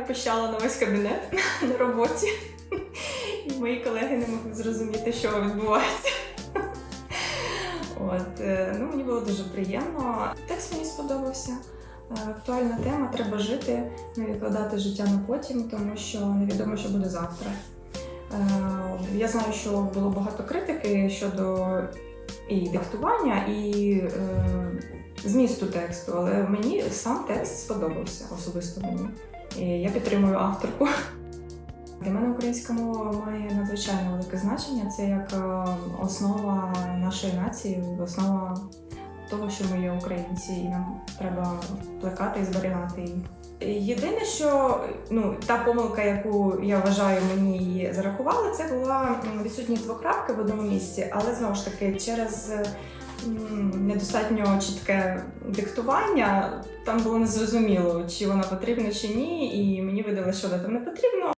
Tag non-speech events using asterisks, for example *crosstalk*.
я пищала на весь кабінет *laughs* на роботі. І мої колеги не могли зрозуміти, що відбувається. От, е, ну, мені було дуже приємно. Текст мені сподобався. Е, Актуальна тема треба жити, не відкладати життя на потім, тому що невідомо, що буде завтра. Е, Я знаю, що було багато критики щодо і диктування, і змісту тексту, але мені сам текст сподобався особисто мені. І я підтримую авторку. Для мене українська мова має надзвичайно велике значення. Це як е, основа нашої нації, основа того, що ми є українці, і нам треба плекати і зберігати її. Єдине, що ну та помилка, яку я вважаю, мені її зарахували, це була відсутність двокрапки в одному місці, але знову ж таки через недостатньо чітке диктування там було незрозуміло, чи вона потрібна чи ні, і мені видали, що вона там не потрібно.